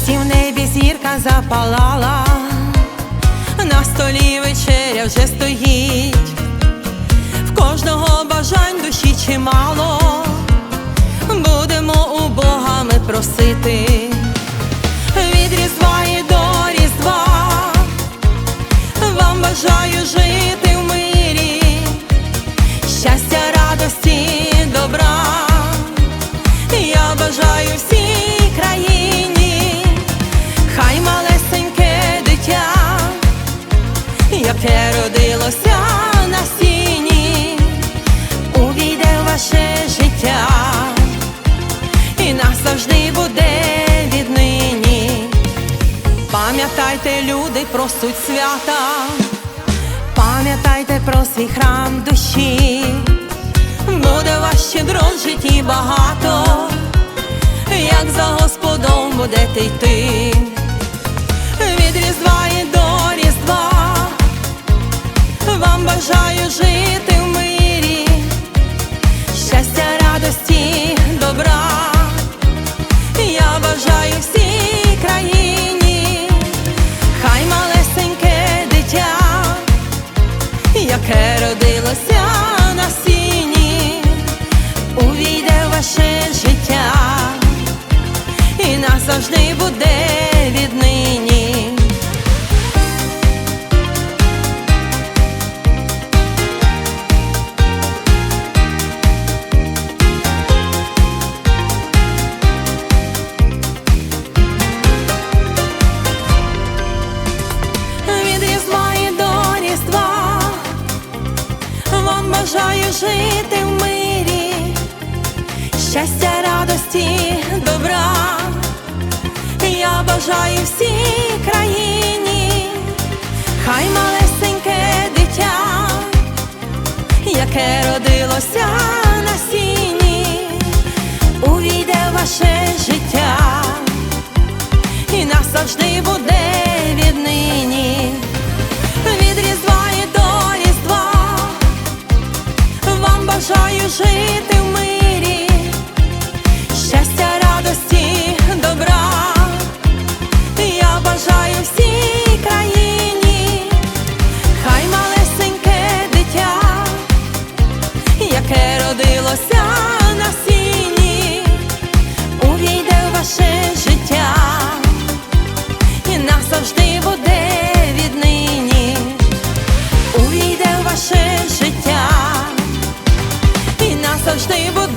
Щасті в небі зірка запалала, на столі вечеря вже стоїть, в кожного бажання. Яке родилося на сіні, увійде в ваше життя і назавжди буде віднині. Пам'ятайте, люди, про суть свята, пам'ятайте про свій храм душі, буде вас щедрот в житті багато, як за Господом будете йти. Від бажаю жити в мирі, щастя, радості, добра. Я бажаю всій країні, хай малесеньке дитя, яке родилося на сіні, увійде в ваше життя. І назавжди буде бажаю жити в мирі, щастя, радості, добра. Я бажаю всій країні, хай малесеньке дитя, яке родилося на сіні, увійде ваше життя і назавжди вам жити в мирі, щастя, радості, добра. Я бажаю всій країні, хай малесеньке дитя, яке родилося на сіні, увійде в ваше життя і назавжди буде віднині, увійде в ваше життя і назавжди буде.